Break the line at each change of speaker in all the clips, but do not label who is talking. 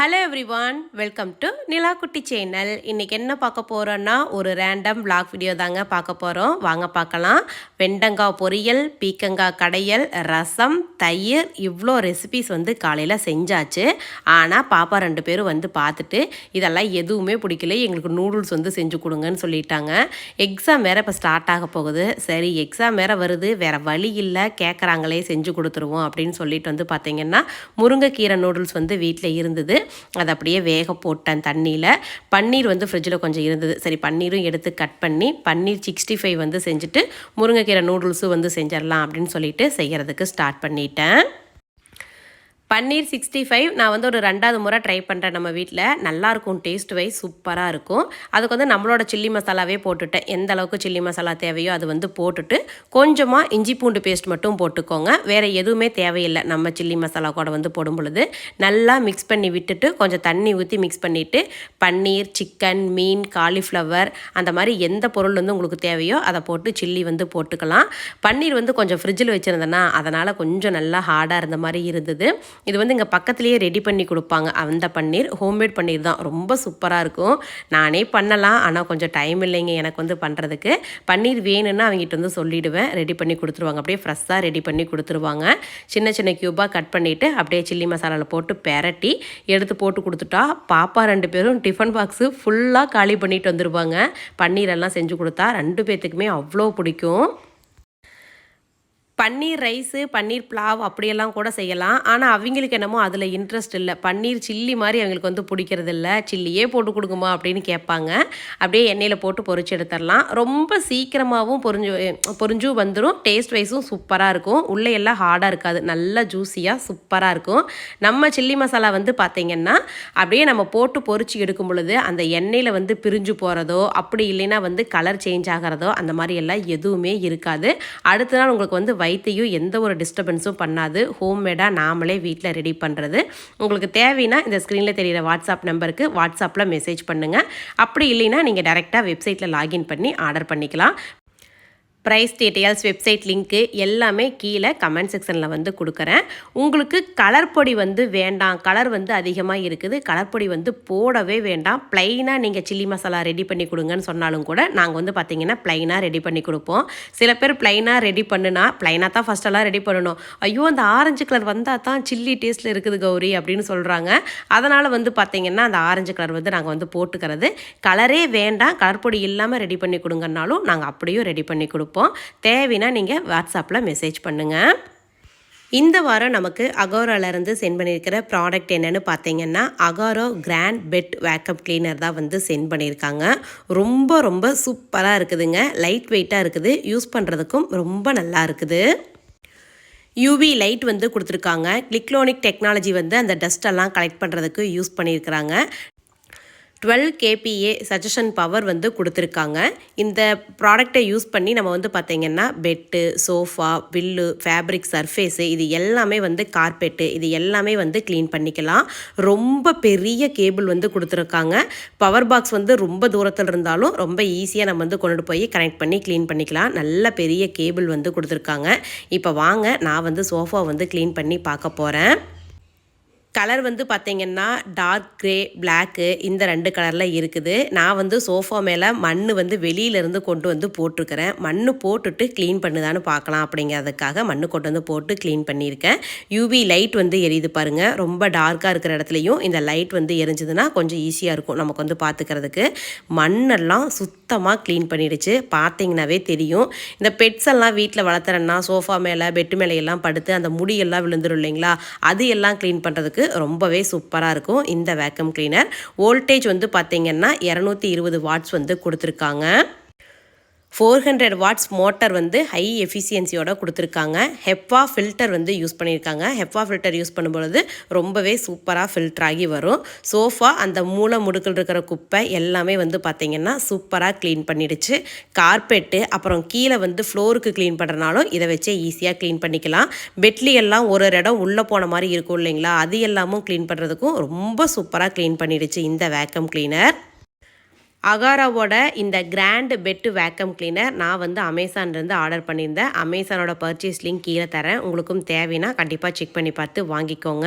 Hello everyone welcome to Nilakutti channel இன்றைக்கி என்ன பார்க்க போகிறோன்னா ஒரு ரேண்டம் விளாக் வீடியோ தாங்க பார்க்க போகிறோம் வாங்க பார்க்கலாம். வெண்டங்காய் பொரியல் பீக்கங்காய் கடையல் ரசம் தயிர் இவ்வளோ ரெசிபிஸ் வந்து காலையில் செஞ்சாச்சு. ஆனால் பாப்பா ரெண்டு பேரும் வந்து பார்த்துட்டு இதெல்லாம் எதுவுமே பிடிக்கல எங்களுக்கு நூடுல்ஸ் வந்து செஞ்சு கொடுங்கன்னு சொல்லிட்டாங்க. எக்ஸாம் வேறு இப்போ ஸ்டார்ட் ஆக போகுது. சரி எக்ஸாம் வேறு வருது. வேறு வழி இல்லை கேட்குறாங்களே செஞ்சு கொடுத்துருவோம் அப்படின்னு சொல்லிட்டு வந்து பார்த்திங்கன்னா முருங்கைக்கீரை நூடுல்ஸ் வந்து வீட்டில் இருந்தது. அதை அப்படியே வேக போட்டேன் தண்ணியில். பன்னீர் வந்து ஃப்ரிட்ஜில் கொஞ்சம் இருந்தது. சரி பன்னீரும் எடுத்து கட் பண்ணி பன்னீர் சிக்ஸ்டி ஃபைவ் வந்து செஞ்சுட்டு முருங்கைக்கீரை நூடுல்ஸும் வந்து செஞ்சிடலாம் அப்படின்னு சொல்லிட்டு செய்கிறதுக்கு ஸ்டார்ட் பண்ணிட்டேன். பன்னீர் சிக்ஸ்டி ஃபைவ் நான் வந்து ஒரு ரெண்டாவது முறை ட்ரை பண்ணுறேன் நம்ம வீட்டில் நல்லாயிருக்கும் டேஸ்ட் வைஸ் சூப்பராக இருக்கும். அதுக்கு வந்து நம்மளோட சில்லி மசாலாவே போட்டுட்டேன். எந்த அளவுக்கு சில்லி மசாலா தேவையோ அது வந்து போட்டுட்டு கொஞ்சமாக இஞ்சி பூண்டு பேஸ்ட் மட்டும் போட்டுக்கோங்க. வேறு எதுவுமே தேவையில்லை. நம்ம சில்லி மசாலா கூட வந்து போடும் பொழுது நல்லா மிக்ஸ் பண்ணி விட்டுட்டு கொஞ்சம் தண்ணி ஊற்றி மிக்ஸ் பண்ணிவிட்டு பன்னீர் சிக்கன் மீன் காலிஃப்ளவர் அந்த மாதிரி எந்த பொருள் வந்து உங்களுக்கு தேவையோ அதை போட்டு சில்லி வந்து போட்டுக்கலாம். பன்னீர் வந்து கொஞ்சம் ஃப்ரிட்ஜில் வச்சுருந்தேன்னா அதனால் கொஞ்சம் நல்லா ஹார்டாக இருந்த மாதிரி இருந்தது. இது வந்து இங்கே பக்கத்துலேயே ரெடி பண்ணி கொடுப்பாங்க. அந்த பன்னீர் ஹோம்மேட் பன்னீர் தான். ரொம்ப சூப்பராக இருக்கும். நானே பண்ணலாம். ஆனால் கொஞ்சம் டைம் இல்லைங்க எனக்கு வந்து பண்ணுறதுக்கு பன்னீர் வேணும்னா அவங்ககிட்ட வந்து சொல்லிவிடுவேன் ரெடி பண்ணி கொடுத்துருவாங்க. அப்படியே ஃப்ரெஷ்ஷாக ரெடி பண்ணி கொடுத்துருவாங்க. சின்ன சின்ன க்யூபாக கட் பண்ணிவிட்டு அப்படியே சில்லி மசாலாவில் போட்டு பெரட்டி எடுத்து போட்டு கொடுத்துட்டா பாப்பா ரெண்டு பேரும் டிஃபன் பாக்ஸு ஃபுல்லாக காலி பண்ணிட்டு வந்துடுவாங்க பன்னீரெல்லாம் செஞ்சு கொடுத்தா ரெண்டு பேர்த்துக்குமே அவ்வளோ பிடிக்கும். பன்னீர் ரைஸு பன்னீர் புலாவ் அப்படியெல்லாம் கூட செய்யலாம். ஆனால் அவங்களுக்கு என்னமோ அதில் இன்ட்ரெஸ்ட் இல்லை. பன்னீர் சில்லி மாதிரி அவங்களுக்கு வந்து பிடிக்கிறது இல்லை சில்லியே போட்டு கொடுக்குமா அப்படின்னு கேட்பாங்க. அப்படியே எண்ணெயில் போட்டு பொறிச்சு எடுத்துடலாம். ரொம்ப சீக்கிரமாகவும் பொரிஞ்சு பொரிஞ்சும் வந்துடும் டேஸ்ட் வைஸும் சூப்பராக இருக்கும். உள்ளே எல்லாம் ஹார்டாக இருக்காது. நல்லா ஜூஸியாக சூப்பராக இருக்கும். நம்ம சில்லி மசாலா வந்து பார்த்திங்கன்னா அப்படியே நம்ம போட்டு பொறிச்சு எடுக்கும் பொழுது அந்த எண்ணெயில் வந்து பிரிஞ்சு போகிறதோ அப்படி இல்லைன்னா வந்து கலர் சேஞ்ச் ஆகிறதோ அந்த மாதிரி எல்லாம் எதுவுமே இருக்காது. அடுத்த நாள் உங்களுக்கு வந்து வயிற்றையும் எந்த ஒரு டிஸ்டர்பன்ஸும் பண்ணாது. ஹோம்மேடாக நாமளே வீட்டில் ரெடி பண்ணுறது உங்களுக்கு தேவைன்னா இந்த ஸ்க்ரீனில் தெரிகிற வாட்ஸ்அப் நம்பருக்கு வாட்ஸ்அப்பில் மெசேஜ் பண்ணுங்கள் அப்படி இல்லைன்னா நீங்கள் டேரெக்டாக வெப்சைட்டில் லாகின் பண்ணி ஆர்டர் பண்ணிக்கலாம். ப்ரைஸ் டீட்டெயில்ஸ் வெப்சைட் லிங்க்கு எல்லாமே கீழே கமெண்ட் செக்ஷனில் வந்து கொடுக்குறேன். உங்களுக்கு கலர் பொடி வந்து வேண்டாம். கலர் வந்து அதிகமாக இருக்குது. கலர் பொடி வந்து போடவே வேண்டாம். ப்ளைனாக நீங்கள் சில்லி மசாலா ரெடி பண்ணி கொடுங்கன்னு சொன்னாலும் கூட நாங்கள் வந்து பார்த்திங்கன்னா ப்ளைனாக ரெடி பண்ணி கொடுப்போம். சில பேர் ப்ளைனாக ரெடி பண்ணுனா ப்ளைனாக தான் ஃபஸ்ட்டெல்லாம் ரெடி பண்ணணும். ஐயோ அந்த ஆரஞ்சு கலர் வந்தால் தான் சில்லி டேஸ்ட்டில் இருக்குது கௌரி அப்படின்னு சொல்கிறாங்க அதனால் வந்து பார்த்திங்கன்னா அந்த ஆரஞ்சு கலர் வந்து நாங்கள் வந்து போட்டுக்கிறது. கலரே வேண்டாம். கலர் பொடி இல்லாமல் ரெடி பண்ணி கொடுங்கன்னாலும் நாங்கள் அப்படியும் ரெடி பண்ணி கொடுப்போம். கொடுப்போம். தேவைன்னா நீங்கள் வாட்ஸ்அப்பில் மெசேஜ் பண்ணுங்கள் இந்த வாரம் நமக்கு அகோராலேருந்து சென்ட் பண்ணியிருக்கிற ப்ராடக்ட் என்னென்னு பார்த்தீங்கன்னா Agaro grand bed vacuum cleaner தான் வந்து சென்ட் பண்ணியிருக்காங்க. ரொம்ப ரொம்ப சூப்பராக இருக்குதுங்க. லைட் வெயிட்டாக இருக்குது. யூஸ் பண்ணுறதுக்கும் ரொம்ப நல்லா இருக்குது. யூவி லைட் வந்து கொடுத்துருக்காங்க. கிளிக்லோனிக் டெக்னாலஜி வந்து அந்த டஸ்டெல்லாம் கலெக்ட் பண்ணுறதுக்கு யூஸ் பண்ணியிருக்கிறாங்க. டுவெல் கேபிஏ சஜஷன் பவர் வந்து கொடுத்துருக்காங்க. இந்த ப்ராடக்டை யூஸ் பண்ணி நம்ம வந்து பார்த்திங்கன்னா பெட்டு சோஃபா வில்லு ஃபேப்ரிக் சர்ஃபேஸு இது எல்லாமே வந்து கார்பெட்டு இது எல்லாமே வந்து க்ளீன் பண்ணிக்கலாம். ரொம்ப பெரிய கேபிள் வந்து கொடுத்துருக்காங்க. பவர் பாக்ஸ் வந்து ரொம்ப தூரத்தில் இருந்தாலும் ரொம்ப ஈஸியாக நம்ம வந்து கொண்டுட்டு போய் கனெக்ட் பண்ணி க்ளீன் பண்ணிக்கலாம். நல்ல பெரிய கேபிள் வந்து கொடுத்துருக்காங்க. இப்போ வாங்க நான் வந்து சோஃபா வந்து க்ளீன் பண்ணி பார்க்க போகிறேன் கலர் வந்து பார்த்திங்கன்னா டார்க் க்ரே பிளாக்கு இந்த ரெண்டு கலரில் இருக்குது. நான் வந்து சோஃபா மேலே மண் வந்து வெளியிலேருந்து கொண்டு வந்து போட்டிருக்கிறேன். மண் போட்டுட்டு க்ளீன் பண்ணுதான்னு பார்க்கலாம் அப்படிங்கிறதுக்காக மண் கொண்டு வந்து போட்டு க்ளீன் பண்ணியிருக்கேன். யூவி லைட் வந்து எரியுது பாருங்கள் ரொம்ப டார்க்காக இருக்கிற இடத்துலையும் இந்த லைட் வந்து எரிஞ்சதுன்னா கொஞ்சம் ஈஸியாக இருக்கும் நமக்கு வந்து பார்த்துக்கிறதுக்கு. மண்ணெல்லாம் சுத்தமாக க்ளீன் பண்ணிடுச்சு. பார்த்தீங்கன்னாவே தெரியும். இந்த பெட்ஸ் எல்லாம் வீட்டில் வளர்த்துறேன்னா சோஃபா மேலே பெட்டு மேலே எல்லாம் படுத்து அந்த முடியெல்லாம் விழுந்துடும் இல்லைங்களா? அது எல்லாம் க்ளீன் பண்ணுறதுக்கு ரொம்பவே சூப்பராக இருக்கும். இந்த வேக்கம் கிளீனர் வோல்டேஜ் வந்து பார்த்திங்கன்னா இரநூத்தி இருபது வாட்ஸ் வந்து கொடுத்துருக்காங்க. ஃபோர் ஹண்ட்ரட் வாட்ஸ் மோட்டர் வந்து ஹை எஃபிஷியன்சியோட கொடுத்துருக்காங்க. ஹெப்பா ஃபில்டர் வந்து யூஸ் பண்ணியிருக்காங்க. ஹெப்பா ஃபில்டர் யூஸ் பண்ணும்பொழுது ரொம்பவே சூப்பராக ஃபில்டர் ஆகி வரும். சோஃபா அந்த மூளை முடுக்கில் இருக்கிற குப்பை எல்லாமே வந்து பார்த்திங்கன்னா சூப்பராக க்ளீன் பண்ணிடுச்சு. கார்பெட்டு அப்புறம் கீழே வந்து ஃப்ளோருக்கு க்ளீன் பண்ணுறனாலும் இதை வச்சே ஈஸியாக க்ளீன் பண்ணிக்கலாம். பெட்லி எல்லாம் ஒரு ஒரு இடம் உள்ளே போன மாதிரி இருக்கும் இல்லைங்களா? அது எல்லாமும் க்ளீன் பண்ணுறதுக்கும் ரொம்ப சூப்பராக க்ளீன் பண்ணிடுச்சு இந்த வேக்கம் க்ளீனர். அகாராவோட இந்த கிராண்ட் பெட்டு வேக்கம் கிளீனர் நான் வந்து அமேசான்லேருந்து ஆர்டர் பண்ணியிருந்தேன். அமேசானோட பர்ச்சேஸ் லிங்க் கீழே தரேன். உங்களுக்கும் தேவைன்னா கண்டிப்பாக செக் பண்ணி பார்த்து வாங்கிக்கோங்க.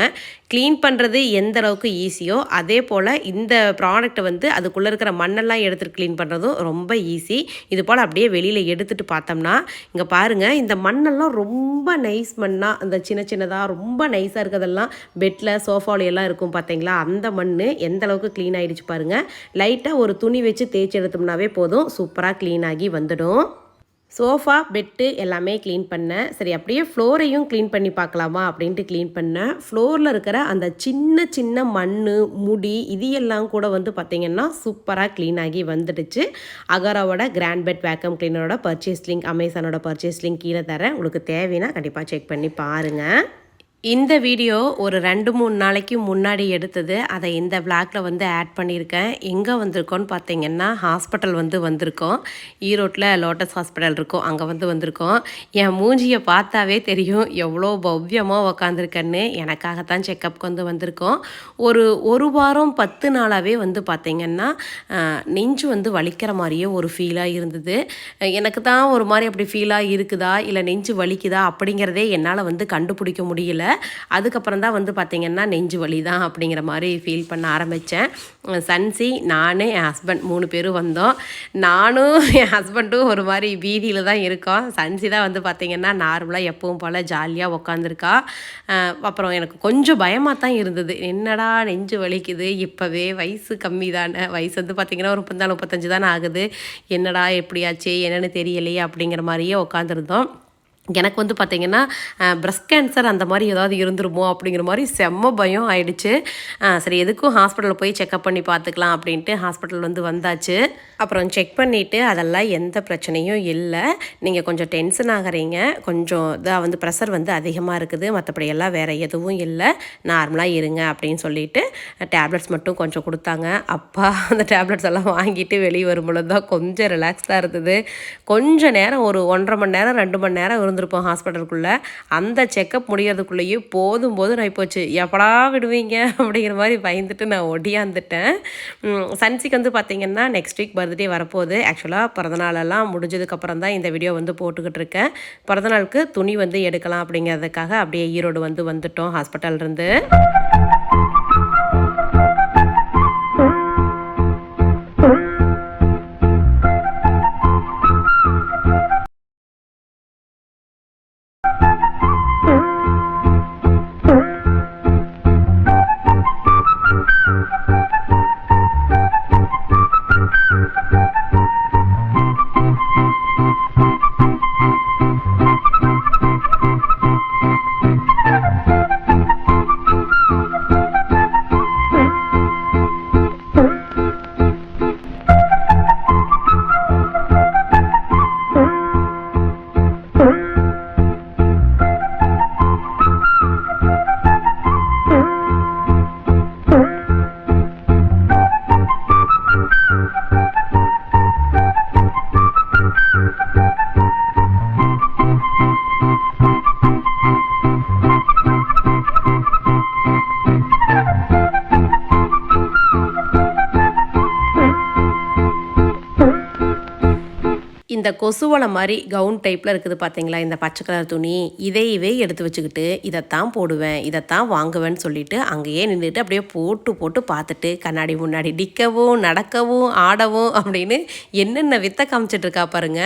க்ளீன் பண்ணுறது எந்த அளவுக்கு ஈஸியோ அதே போல் இந்த ப்ராடக்ட்டை வந்து அதுக்குள்ளே இருக்கிற மண்ணெல்லாம் எடுத்துகிட்டு க்ளீன் பண்ணுறதும் ரொம்ப ஈஸி இது போல் அப்படியே வெளியில் எடுத்துகிட்டு பார்த்தோம்னா இங்கே பாருங்கள் இந்த மண்ணெல்லாம் ரொம்ப நைஸ் மண்ணாக அந்த சின்ன சின்னதாக ரொம்ப நைஸாக இருக்கிறதெல்லாம் பெட்டில் சோஃபாவில் எல்லாம் இருக்கும் பார்த்தீங்களா? அந்த மண் எந்த அளவுக்கு க்ளீன் ஆகிடுச்சு பாருங்கள் லைட்டாக ஒரு துணி வச்சு தேய்ச்சி எடுத்தோம்னாவே போதும். சூப்பராக க்ளீன் ஆகி வந்துடும். சோஃபா பெட்டு எல்லாமே க்ளீன் பண்ணேன். சரி அப்படியே ஃப்ளோரையும் க்ளீன் பண்ணி பார்க்கலாமா அப்படின்ட்டு க்ளீன் பண்ணேன். ஃப்ளோரில் இருக்கிற அந்த சின்ன சின்ன மண் முடி இது எல்லாம் கூட வந்து பார்த்திங்கன்னா சூப்பராக க்ளீன் ஆகி வந்துடுச்சு. அகராவோட கிராண்ட் பெட் வேக்கம் க்ளீனரோட பர்ச்சேஸ் லிங்க் அமேசானோட பர்ச்சேஸ் லிங்க் கீழே தரேன். உங்களுக்கு தேவைன்னா கண்டிப்பாக செக் பண்ணி பாருங்கள் இந்த வீடியோ ஒரு ரெண்டு மூணு நாளைக்கு முன்னாடி எடுத்தது. அதை இந்த விளாக்ல வந்து ஆட் பண்ணியிருக்கேன். எங்கே வந்திருக்கோன்னு பார்த்தீங்கன்னா ஹாஸ்பிட்டல் வந்து வந்திருக்கோம். ஈரோட்டில் லோட்டஸ் ஹாஸ்பிட்டல் இருக்கும். அங்கே வந்து வந்திருக்கோம். என் மூஞ்சியை பார்த்தாவே தெரியும். எவ்வளோ பவ்யமாக உக்காந்துருக்கேன்னு. எனக்காகத்தான் செக்கப்புக்கு வந்து வந்திருக்கோம். ஒரு ஒரு வாரம் பத்து நாளாகவே வந்து பார்த்திங்கன்னா நெஞ்சு வந்து வலிக்கிற மாதிரியே ஒரு ஃபீலாக இருந்தது. எனக்கு தான் ஒரு மாதிரி அப்படி ஃபீலாக இருக்குதா? இல்லை நெஞ்சு வலிக்குதா? அப்படிங்கிறதே என்னால் வந்து கண்டுபிடிக்க முடியல. அதுக்கப்புறம் தான் வந்து பார்த்திங்கன்னா நெஞ்சு வலி தான் அப்படிங்கிற மாதிரி ஃபீல் பண்ண ஆரம்பித்தேன் சன்சி நான் என் ஹஸ்பண்ட் மூணு பேரும் வந்தோம். நானும் என் ஹஸ்பண்டும் ஒரு மாதிரி வீதியில் தான் இருக்கோம். சன்சி தான் வந்து பார்த்திங்கன்னா நார்மலாக எப்பவும் போல் ஜாலியாக உக்காந்துருக்கா. அப்புறம் எனக்கு கொஞ்சம் பயமாக தான் இருந்தது. என்னடா நெஞ்சு வலிக்குது இப்போவே வயசு கம்மி தானே வயசு வந்து பார்த்திங்கன்னா ஒரு முப்பத்தாலு முப்பத்தஞ்சு தானே ஆகுது. என்னடா எப்படியாச்சு என்னென்னு தெரியலையே அப்படிங்கிற மாதிரியே உட்காந்துருந்தோம் எனக்கு வந்து பார்த்திங்கன்னா ப்ரெஸ்ட் கேன்சர் அந்த மாதிரி ஏதாவது இருந்துருமோ அப்படிங்கிற மாதிரி செம்ம பயம் ஆயிடுச்சு. சரி எதுக்கும் ஹாஸ்பிட்டலில் போய் செக்அப் பண்ணி பார்த்துக்கலாம் அப்படின்ட்டு ஹாஸ்பிட்டல் வந்து வந்தாச்சு. அப்புறம் செக் பண்ணிவிட்டு அதெல்லாம் எந்த பிரச்சனையும் இல்லை. நீங்கள் கொஞ்சம் டென்ஷன் ஆகுறீங்க. கொஞ்சம் இதாக வந்து ப்ரெஷர் வந்து அதிகமாக இருக்குது. மற்றபடி எல்லாம் வேறு எதுவும் இல்லை. நார்மலாக இருங்க அப்படின்னு சொல்லிட்டு டேப்லெட்ஸ் மட்டும் கொஞ்சம் கொடுத்தாங்க. அப்பா அந்த டேப்லெட்ஸ் எல்லாம் வாங்கிட்டு வெளியே வரும்பொழுது தான் கொஞ்சம் ரிலாக்ஸாக இருந்தது. கொஞ்சம் நேரம் ஒரு ஒன்றரை மணி நேரம் ரெண்டு மணி நேரம் வந்திருப்போம் ஹாஸ்பிட்டலுக்குள்ளே. அந்த செக்கப் முடியறதுக்குள்ளேயே போதும் போதும் நான் போச்சு. எப்படா விடுவீங்க? அப்படிங்கிற மாதிரி பயந்துட்டு நான் ஒடியாந்துட்டேன். சன்சிக்கு வந்து பார்த்திங்கன்னா நெக்ஸ்ட் வீக் பர்த்டே வரப்போகுது. ஆக்சுவலாக பிறந்தநாளெல்லாம் முடிஞ்சதுக்கப்புறம் தான் இந்த வீடியோ வந்து போட்டுக்கிட்டு இருக்கேன். பிறந்தநாளுக்கு துணி வந்து எடுக்கலாம் அப்படிங்கிறதுக்காக அப்படியே ஈரோடு வந்து வந்துட்டோம் ஹாஸ்பிட்டல்லேருந்து. இந்த கொசுவலை மாதிரி கவுன் டைப்பில் இருக்குது பார்த்தீங்களா இந்த பச்சை கலர் துணி இதையவே எடுத்து வச்சுக்கிட்டு இதைத்தான் போடுவேன் இதைத்தான் வாங்குவேன்னு சொல்லிட்டு அங்கேயே நின்றுட்டு அப்படியே போட்டு போட்டு பார்த்துட்டு கண்ணாடி முன்னாடி நிற்கவும் நடக்கவும் ஆடவும் அப்படின்னு என்னென்ன வித்தை காமிச்சிட்டு இருக்கா பாருங்க.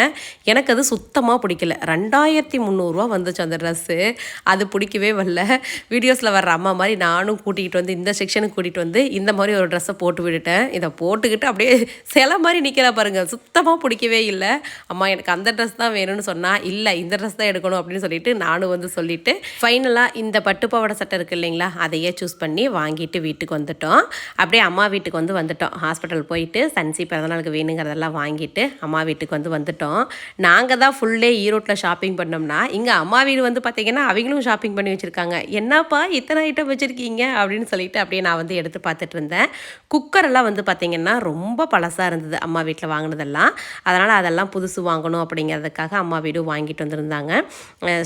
எனக்கு அது சுத்தமாக பிடிக்கல. ரெண்டாயிரத்தி முந்நூறுரூவா வந்துச்சு அந்த ட்ரெஸ்ஸு அது பிடிக்கவே வரல. வீடியோஸில் வர்ற அம்மா மாதிரி நானும் கூட்டிகிட்டு வந்து இந்த செக்ஷனுக்கு கூட்டிகிட்டு வந்து இந்த மாதிரி ஒரு ட்ரெஸ்ஸை போட்டு விட்டுட்டேன். இதை போட்டுக்கிட்டு அப்படியே சில மாதிரி நிற்கிறா பாருங்க. சுத்தமாக பிடிக்கவே இல்லை. அம்மா எனக்கு அந்த ட்ரெஸ் தான் வேணும்னு சொன்னால் இல்லை இந்த ட்ரெஸ் தான் எடுக்கணும் அப்படின்னு சொல்லிட்டு நானும் வந்து சொல்லிட்டு ஃபைனலாக இந்த பட்டுப்பாவாடை சட்டை இருக்குது இல்லைங்களா அதையே சூஸ் பண்ணி வாங்கிட்டு வீட்டுக்கு வந்துட்டோம். அப்படியே அம்மா வீட்டுக்கு வந்து வந்துட்டோம். ஹாஸ்பிட்டல் போயிட்டு சன்சி பிறந்தநாளுக்கு வேணுங்கிறதெல்லாம் வாங்கிட்டு அம்மா வீட்டுக்கு வந்து வந்துட்டோம். நாங்கள் தான் ஃபுல்லே ஈரோட்டில் ஷாப்பிங் பண்ணோம்னா இங்கே அம்மா வீடு வந்து பார்த்தீங்கன்னா அவங்களும் ஷாப்பிங் பண்ணி வச்சுருக்காங்க. என்னப்பா இத்தனை ஐட்டம் வச்சுருக்கீங்க? அப்படின்னு சொல்லிட்டு அப்படியே நான் வந்து எடுத்து பார்த்துட்டு இருந்தேன். குக்கரெல்லாம் வந்து பார்த்தீங்கன்னா ரொம்ப பழசாக இருந்தது அம்மா வீட்டில் வாங்கினதெல்லாம். அதனால் அதெல்லாம் புதுசு புதுசு வாங்கணும் அப்படிங்கிறதுக்காக அம்மா வீடு வாங்கிட்டு வந்திருந்தாங்க.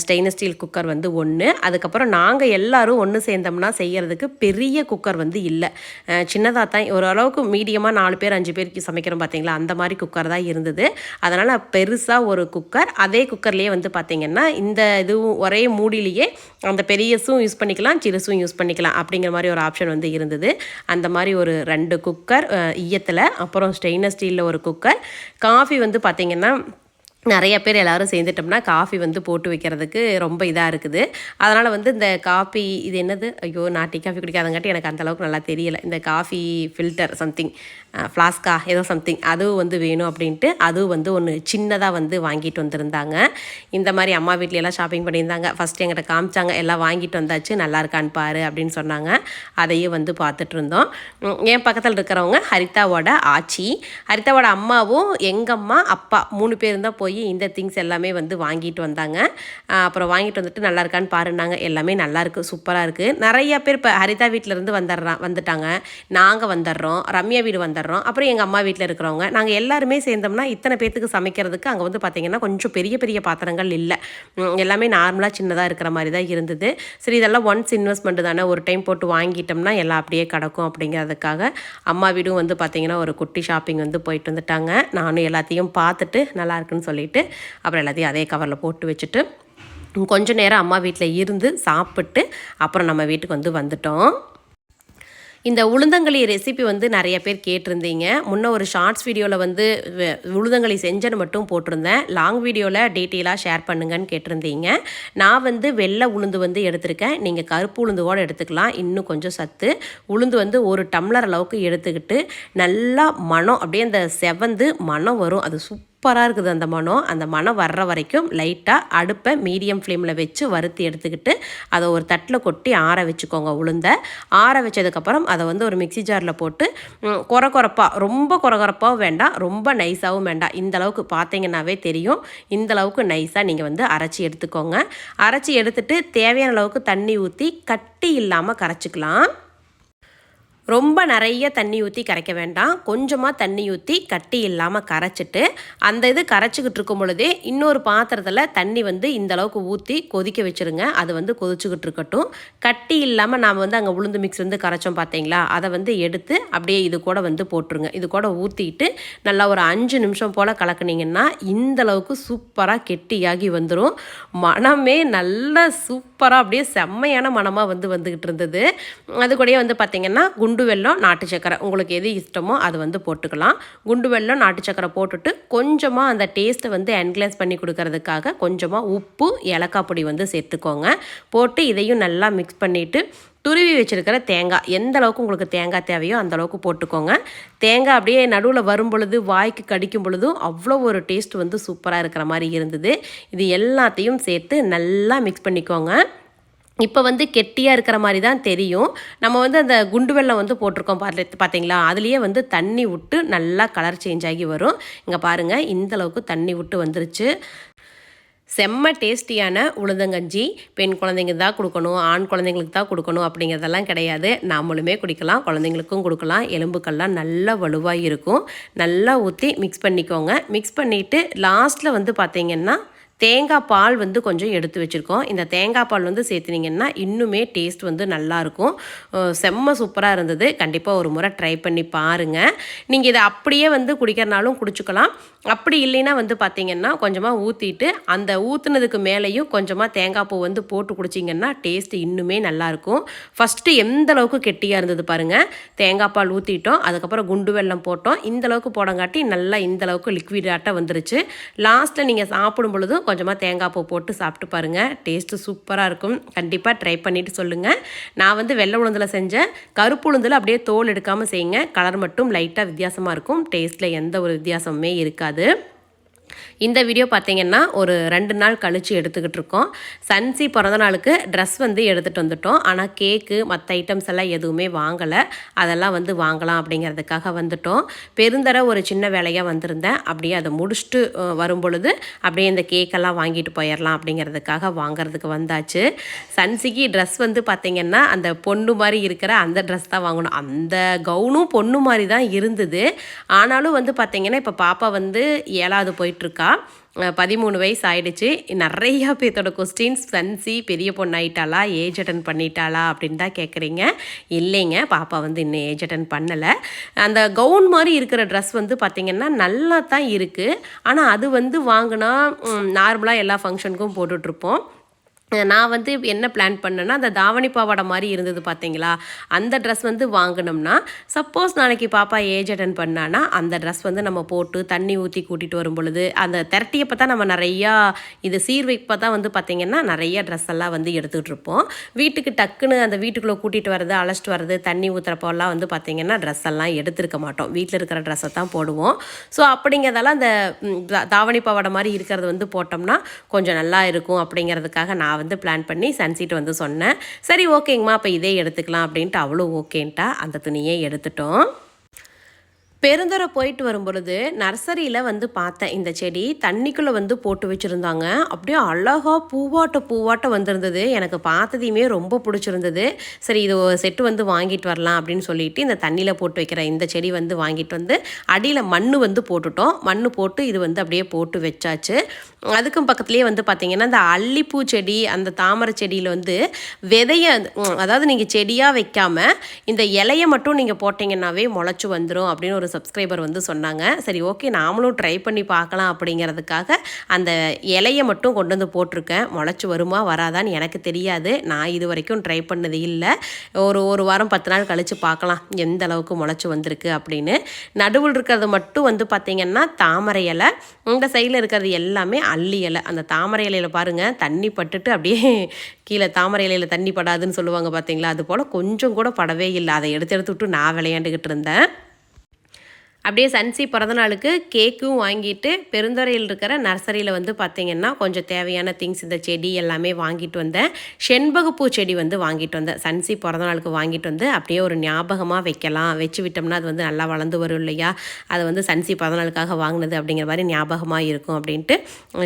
ஸ்டெயின்லெஸ் ஸ்டீல் குக்கர் வந்து ஒன்று அதுக்கப்புறம் நாங்கள் எல்லாரும் ஒன்று சேர்ந்தோம்னா செய்கிறதுக்கு பெரிய குக்கர் வந்து இல்லை. சின்னதாக தான் ஓரளவுக்கு மீடியமாக நாலு பேர் அஞ்சு பேருக்கு சமைக்கிறோம் பார்த்தீங்களா அந்த மாதிரி குக்கர் தான் இருந்தது. அதனால் பெருசாக ஒரு குக்கர். அதே குக்கர்லேயே வந்து பார்த்திங்கன்னா இந்த இதுவும் ஒரே மூடிலேயே அந்த பெரியஸும் யூஸ் பண்ணிக்கலாம் சிறுசும் யூஸ் பண்ணிக்கலாம் அப்படிங்கிற மாதிரி ஒரு ஆப்ஷன் வந்து இருந்தது. அந்த மாதிரி ஒரு ரெண்டு குக்கர் ஈயத்தில் அப்புறம் ஸ்டெயின்லெஸ் ஸ்டீலில் ஒரு குக்கர். காஃபி வந்து பார்த்திங்கன்னா நிறைய பேர் எல்லாரும் சேர்ந்துட்டோம்னா காஃபி வந்து போட்டு வைக்கிறதுக்கு ரொம்ப இதாக இருக்குது. அதனால் வந்து இந்த காஃபி இது என்னது? ஐயோ நான் டீ காஃபி குடிக்காதங்காட்டி எனக்கு அந்தளவுக்கு நல்லா தெரியல. இந்த காஃபி ஃபில்டர் சம்திங் ஃப்ளாஸ்கா ஏதோ சம்திங் அதுவும் வந்து வேணும் அப்படின்ட்டு அதுவும் வந்து ஒன்று சின்னதாக வந்து வாங்கிட்டு வந்திருந்தாங்க. இந்த மாதிரி அம்மா வீட்லையெல்லாம் ஷாப்பிங் பண்ணியிருந்தாங்க. ஃபஸ்ட்டு எங்கிட்ட காமிச்சாங்க எல்லாம் வாங்கிட்டு வந்தாச்சு நல்லா இருக்கான்னு பாரு அப்படின்னு சொன்னாங்க. அதையும் வந்து பார்த்துட்டு இருந்தோம். என் பக்கத்தில் இருக்கிறவங்க ஹரிதாவோட ஆச்சி ஹரிதாவோட அம்மாவும் எங்கள் அம்மா அப்பா மூணு பேர் தான் போய் இந்த திங்ஸ் எல்லாமே வந்து வாங்கிட்டு வந்தாங்க. அப்புறம் வாங்கிட்டு வந்துட்டு நல்லா இருக்கான்னு பாருனாங்க எல்லாமே நல்லாயிருக்கு சூப்பராக இருக்குது நிறைய பேர் இப்போ ஹரிதா வீட்டிலேருந்து வந்துடுறான் வந்துட்டாங்க. நாங்கள் வந்துடுறோம் ரம்யா வீடு வந்துடுறோம் அப்புறம் எங்கள் அம்மா வீட்டில் இருக்கிறவங்க. நாங்கள் எல்லாருமே சேர்ந்தோம்னா இத்தனை பேர்த்துக்கு சமைக்கிறதுக்கு அங்கே வந்து பார்த்திங்கன்னா கொஞ்சம் பெரிய பெரிய பாத்திரங்கள் இல்லை. எல்லாமே நார்மலாக சின்னதாக இருக்கிற மாதிரி தான் இருந்தது. சரி இதெல்லாம் ஒன்ஸ் இன்வெஸ்ட்மெண்ட் தானே ஒரு டைம் போட்டு வாங்கிட்டோம்னா எல்லாம் அப்படியே கிடக்கும் அப்படிங்கிறதுக்காக அம்மா வீடும் வந்து பார்த்திங்கன்னா ஒரு குட்டி ஷாப்பிங் வந்து போயிட்டு வந்துட்டாங்க. நானும் எல்லாத்தையும் பார்த்துட்டு நல்லா இருக்குன்னு சொல்லிவிட்டு அப்புறம் எல்லாத்தையும் அதே கவரில் போட்டு வச்சுட்டு கொஞ்ச நேரம் அம்மா வீட்டில் இருந்து சாப்பிட்டு அப்புறம் நம்ம வீட்டுக்கு வந்து வந்துட்டோம். இந்த உளுந்தங்களி ரெசிபி வந்து நிறைய பேர் கேட்டிருந்தீங்க. முன்ன ஒரு ஷார்ட்ஸ் வீடியோவில் வந்து உளுந்தங்களி செஞ்சன்னு மட்டும் போட்டிருந்தேன். லாங் வீடியோவில் டீட்டெயிலாக ஷேர் பண்ணுங்கன்னு கேட்டிருந்தீங்க. நான் வந்து வெள்ளை உளுந்து வந்து எடுத்திருக்கேன். நீங்கள் கருப்பு உளுந்துவோடு எடுத்துக்கலாம். இன்னும் கொஞ்சம் சத்து. உளுந்து வந்து ஒரு டம்ளர் அளவுக்கு எடுத்துக்கிட்டு நல்லா மனம் அப்படியே அந்த செவந்து மனம் வரும். அது சூப்பராக இருக்குது அந்த மனம் அந்த மனம் வர்ற வரைக்கும் லைட்டாக அடுப்பை மீடியம் ஃப்ளேமில் வச்சு வறுத்து எடுத்துக்கிட்டு அதை ஒரு தட்டில் கொட்டி ஆற வச்சுக்கோங்க உளுந்த. ஆற வச்சதுக்கப்புறம் அதை வந்து ஒரு மிக்ஸி ஜாரில் போட்டு ம், கொர கொரப்பாக ரொம்ப கொர கொரப்பாகவும் வேண்டாம் ரொம்ப நைஸாகவும் வேண்டாம். இந்த அளவுக்கு பார்த்தீங்கன்னாவே தெரியும். இந்த அளவுக்கு நைஸாக நீங்கள் வந்து அரைச்சி எடுத்துக்கோங்க. அரைச்சி எடுத்துட்டு தேவையான அளவுக்கு தண்ணி ஊற்றி கட்டி இல்லாமல் கரைச்சிக்கலாம். ரொம்ப நிறைய தண்ணி ஊற்றி கரைக்க வேண்டாம். கொஞ்சமாக தண்ணி ஊற்றி கட்டி இல்லாமல் கரைச்சிட்டு அந்த இது கரைச்சிக்கிட்டு இருக்கும் பொழுதே இன்னொரு பாத்திரத்தில் தண்ணி வந்து இந்த அளவுக்கு ஊற்றி கொதிக்க வச்சுருங்க. அது வந்து கொதிச்சுக்கிட்டு இருக்கட்டும். கட்டி இல்லாமல் நாம் வந்து அங்கே உளுந்து மிக்ஸ் வந்து கரைச்சோம் பார்த்தீங்களா அதை வந்து எடுத்து அப்படியே இது கூட வந்து போட்டுருங்க. இது கூட ஊற்றிட்டு நல்லா ஒரு அஞ்சு நிமிஷம் போல் கலக்குனீங்கன்னா இந்த அளவுக்கு சூப்பராக கெட்டியாகி வந்துடும் மனமே சூப் சூப்பராக அப்படியே செம்மையான மனமாக வந்து வந்துக்கிட்டு இருந்தது. அது கூடயே வந்து பார்த்திங்கன்னா குண்டு வெல்லம் நாட்டு சக்கரை. உங்களுக்கு எது இஷ்டமோ அது வந்து போட்டுக்கலாம். குண்டு வெல்லம் நாட்டு சக்கரை போட்டுட்டு கொஞ்சமாக அந்த டேஸ்ட்டை வந்து என்கிளேஸ் பண்ணி கொடுக்கறதுக்காக கொஞ்சமாக உப்பு ஏலக்காய் பொடி வந்து சேர்த்துக்கோங்க. போட்டு இதையும் நல்லா மிக்ஸ் பண்ணிவிட்டு துருவி வச்சுருக்கிற தேங்காய் எந்த அளவுக்கு உங்களுக்கு தேங்காய் தேவையோ அந்த அளவுக்கு போட்டுக்கோங்க. தேங்காய் அப்படியே நடுவில் வரும் பொழுது வாய்க்கு கடிக்கும் பொழுதும் அவ்வளோ ஒரு டேஸ்ட் வந்து சூப்பராக இருக்கிற மாதிரி இருந்தது. இது எல்லாத்தையும் சேர்த்து நல்லா மிக்ஸ் பண்ணிக்கோங்க. இப்போ வந்து கெட்டியாக இருக்கிற மாதிரி தான் தெரியும். நம்ம வந்து அந்த குண்டு வெள்ளம் வந்து போட்டிருக்கோம் பார்த்து பார்த்தீங்களா அதுலேயே வந்து தண்ணி விட்டு நல்லா கலர் சேஞ்ச் ஆகி வரும். இங்கே பாருங்கள் இந்த அளவுக்கு தண்ணி விட்டு வந்துருச்சு. செம்ம டேஸ்டியான உளுந்தங்கஞ்சி பெண் குழந்தைங்க தான் கொடுக்கணும் ஆண் குழந்தைங்களுக்கு தான் கொடுக்கணும் அப்படிங்கிறதெல்லாம் கிடையாது. நாமளுமே குடிக்கலாம் குழந்தைங்களுக்கும் கொடுக்கலாம். எலும்புக்கெல்லாம் நல்லா வலுவாக இருக்கும் நல்லா ஊற்றி மிக்ஸ் பண்ணிக்கோங்க. மிக்ஸ் பண்ணிவிட்டு லாஸ்ட்டில் வந்து பார்த்திங்கன்னா தேங்காய் பால் வந்து கொஞ்சம் எடுத்து வச்சுருக்கோம். இந்த தேங்காய் பால் வந்து சேர்த்துனீங்கன்னா இன்னுமே டேஸ்ட் வந்து நல்லாயிருக்கும் செம்ம சூப்பராக இருந்தது. கண்டிப்பாக ஒரு முறை ட்ரை பண்ணி பாருங்கள் நீங்கள் இதை அப்படியே வந்து குடிக்கிறனாலும் குடிச்சுக்கலாம். அப்படி இல்லைன்னா வந்து பார்த்தீங்கன்னா கொஞ்சமாக ஊற்றிட்டு அந்த ஊற்றுனதுக்கு மேலேயும் கொஞ்சமாக தேங்காய் பூ வந்து போட்டு குடிச்சிங்கன்னா டேஸ்ட் இன்னுமே நல்லாயிருக்கும் ஃபஸ்ட்டு எந்த அளவுக்கு கெட்டியாக இருந்தது பாருங்கள் தேங்காய் பால் ஊற்றிட்டோம் அதுக்கப்புறம் குண்டு வெல்லம் போட்டோம். இந்த அளவுக்கு போடங்காட்டி நல்லா இந்தளவுக்கு லிக்விடாட்டாக வந்துருச்சு. லாஸ்ட்டில் நீங்கள் சாப்பிடும் பொழுதும் கொஞ்சமாக தேங்காய் பூ போட்டு சாப்பிட்டு பாருங்கள் டேஸ்ட்டு சூப்பராக இருக்கும். கண்டிப்பாக ட்ரை பண்ணிவிட்டு சொல்லுங்கள் நான் வந்து வெள்ளை உளுந்தில் செஞ்சேன் கருப்பு உளுந்தில் அப்படியே தோல் எடுக்காமல் செய்யுங்க. கலர் மட்டும் லைட்டாக வித்தியாசமாக இருக்கும். டேஸ்ட்டில் எந்த ஒரு வித்தியாசமுமே இருக்காது. இந்த வீடியோ பார்த்தீங்கன்னா ஒரு ரெண்டு நாள் கழித்து எடுத்துக்கிட்டு இருக்கோம். சன்சி பிறந்த நாளுக்கு ட்ரெஸ் வந்து எடுத்துகிட்டு வந்துட்டோம். ஆனால் கேக்கு மற்ற ஐட்டம்ஸ் எல்லாம் எதுவுமே வாங்கலை. அதெல்லாம் வந்து வாங்கலாம் அப்படிங்கிறதுக்காக வந்துட்டோம். பெருந்தர ஒரு சின்ன வேலையாக வந்திருந்தேன். அப்படியே அதை முடிச்சுட்டு வரும் பொழுது அப்படியே இந்த கேக்கெல்லாம் வாங்கிட்டு போயிடலாம் அப்படிங்கிறதுக்காக வாங்குறதுக்கு வந்தாச்சு. சன்சிக்கு ட்ரெஸ் வந்து பார்த்தீங்கன்னா அந்த பொண்ணு மாதிரி இருக்கிற அந்த ட்ரெஸ் தான் வாங்கணும். அந்த கவுனும் பொண்ணு மாதிரி தான் இருந்தது. ஆனாலும் வந்து பார்த்தீங்கன்னா இப்போ பாப்பா வந்து ஏழாவது போயிட்டுருக்கா பதிமூணு வயசு ஆயிடுச்சு. நிறையா பேர்த்தோட கொஸ்டின்ஸ் சன்சி பெரிய பொண்ணாயிட்டாளா ஏஜ் அட்டன் பண்ணிட்டாளா அப்படின்னு தான் கேட்குறீங்க இல்லைங்க பாப்பா வந்து இன்னும் ஏஜ் அட்டன் பண்ணலை. அந்த கவுன் மாதிரி இருக்கிற ட்ரெஸ் வந்து பார்த்திங்கன்னா நல்லா தான் இருக்குது ஆனால் அது வந்து வாங்கினா நார்மலாக எல்லா ஃபங்க்ஷனுக்கும் போட்டுட்ருப்போம். நான் வந்து என்ன பிளான் பண்ணேன்னா அந்த தாவணி பாவாடை மாதிரி இருந்தது பார்த்தீங்களா அந்த ட்ரெஸ் வந்து வாங்கினோம்னா சப்போஸ் நாளைக்கு பாப்பா ஏஜ் அட்டன் பண்ணானா அந்த ட்ரெஸ் வந்து நம்ம போட்டு தண்ணி ஊற்றி கூட்டிகிட்டு வரும் பொழுது அந்த திரட்டியப்போ தான் நம்ம நிறையா இது சீர்வைப்போ தான் வந்து பார்த்திங்கன்னா நிறைய ட்ரெஸ் எல்லாம் வந்து எடுத்துகிட்டு இருப்போம். வீட்டுக்கு டக்குன்னு அந்த வீட்டுக்குள்ளே கூட்டிகிட்டு வர்றது அழைச்சிட்டு வர்றது தண்ணி ஊற்றுறப்போல்லாம் வந்து பார்த்திங்கன்னா ட்ரெஸ் எல்லாம் எடுத்துருக்க மாட்டோம். வீட்டில் இருக்கிற ட்ரெஸ்ஸை தான் போடுவோம். ஸோ அப்படிங்கிறதெல்லாம் அந்த தாவணி பாவாடை மாதிரி இருக்கிறது வந்து போட்டோம்னா கொஞ்சம் நல்லா இருக்கும் அப்படிங்கிறதுக்காக நான் வந்து பிளான் பண்ணி சன்சீட் வந்து சொன்னேன். சரி ஓகேங்கம்மா அப்போ இதே எடுத்துக்கலாம் அப்படின்ட்டு அவளும் ஓகேன்ட்டா. அந்த துணியே எடுத்துட்டோம். பெருந்துறை போயிட்டு வரும்பொழுது நர்சரியில் வந்து பார்த்தேன். இந்த செடி தண்ணிக்குள்ளே வந்து போட்டு வச்சுருந்தாங்க. அப்படியே அழகாக பூவாட்ட பூவாட்ட வந்திருந்தது. எனக்கு பார்த்ததையுமே ரொம்ப பிடிச்சிருந்தது. சரி இது செட்டு வந்து வாங்கிட்டு வரலாம் அப்படின்னு சொல்லிட்டு இந்த தண்ணியில் போட்டு வைக்கிற இந்த செடி வந்து வாங்கிட்டு வந்து அடியில் மண் வந்து போட்டுட்டோம். மண் போட்டு இது வந்து அப்படியே போட்டு வச்சாச்சு. அதுக்கும் பக்கத்துலேயே வந்து பார்த்திங்கன்னா இந்த அல்லிப்பூ செடி அந்த தாமரை செடியில் வந்து விதைய அதாவது நீங்கள் செடியாக வைக்காமல் இந்த இலையை மட்டும் நீங்கள் போட்டிங்கன்னாவே முளைச்சி வந்துடும் அப்படின்னு ஒரு சப்ஸ்கிரைபர் வந்து சொன்னாங்க. சரி ஓகே நாமளும் ட்ரை பண்ணி பார்க்கலாம் அப்படிங்கிறதுக்காக அந்த இலையை மட்டும் கொண்டு வந்து போட்டிருக்கேன். முளைச்சி வருமா வராதான்னு எனக்கு தெரியாது. நான் இது வரைக்கும் ட்ரை பண்ணது இல்லை. ஒரு ஒரு வாரம் பத்து நாள் கழித்து பார்க்கலாம். எந்த அளவுக்கு முளைச்சி வந்திருக்கு அப்படின்னு. நடுவில் இருக்கிறது மட்டும் வந்து பார்த்திங்கன்னா தாமரை இலை. இந்த சைடில் இருக்கிறது எல்லாமே அள்ளி இலை. அந்த தாமரை இலையில பாருங்கள் தண்ணி பட்டுட்டு அப்படியே கீழே தாமரை இலையில தண்ணி படாதுன்னு சொல்லுவாங்க பார்த்தீங்களா? அது போல் கொஞ்சம் கூட படவே இல்லை. அதை எடுத்து எடுத்து விட்டு நான் விளையாண்டுக்கிட்டு இருந்தேன். அப்படியே சன்சி பிறந்தநாளுக்கு கேக்கும் வாங்கிட்டு பெருந்துறையில் இருக்கிற நர்சரியில் வந்து பார்த்திங்கன்னா கொஞ்சம் தேவையான திங்ஸ் இந்த செடி எல்லாமே வாங்கிட்டு வந்தேன். செண்பகப்பூ செடி வந்து வாங்கிட்டு வந்தேன். சன்சி பிறந்தநாளுக்கு வாங்கிட்டு வந்து அப்படியே ஒரு ஞாபகமாக வைக்கலாம். வச்சு விட்டோம்னா அது வந்து நல்லா வளர்ந்து வரும் இல்லையா? அது வந்து சன்சி பிறந்தநாளுக்காக வாங்கினது அப்படிங்கிற மாதிரி ஞாபகமாக இருக்கும் அப்படின்ட்டு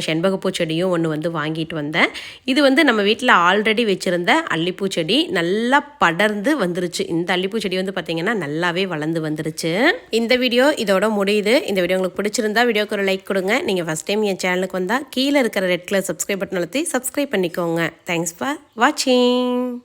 செண்பகப்பூ செடியும் ஒன்று வந்து வாங்கிட்டு வந்தேன். இது வந்து நம்ம வீட்டில் ஆல்ரெடி வச்சுருந்த அல்லிப்பூ செடி நல்லா படர்ந்து வந்துருச்சு. இந்த அல்லிப்பூ செடி வந்து பார்த்திங்கன்னா நல்லாவே வளர்ந்து வந்துருச்சு. இந்த வீடியோ வீடியோ இதோட முடியுது. இந்த வீடியோ உங்களுக்கு பிடிச்சிருந்தா வீடியோக்கு ஒரு லைக் கொடுங்க. நீங்கள் ஃபஸ்ட் டைம் என் சேனலுக்கு வந்தால் கீழே இருக்கிற ரெட் கலர் சப்ஸ்கிரைப் பட்டன் அழுத்தி சப்ஸ்கிரைப் பண்ணிக்கோங்க. தேங்க்ஸ் ஃபார் வாட்சிங்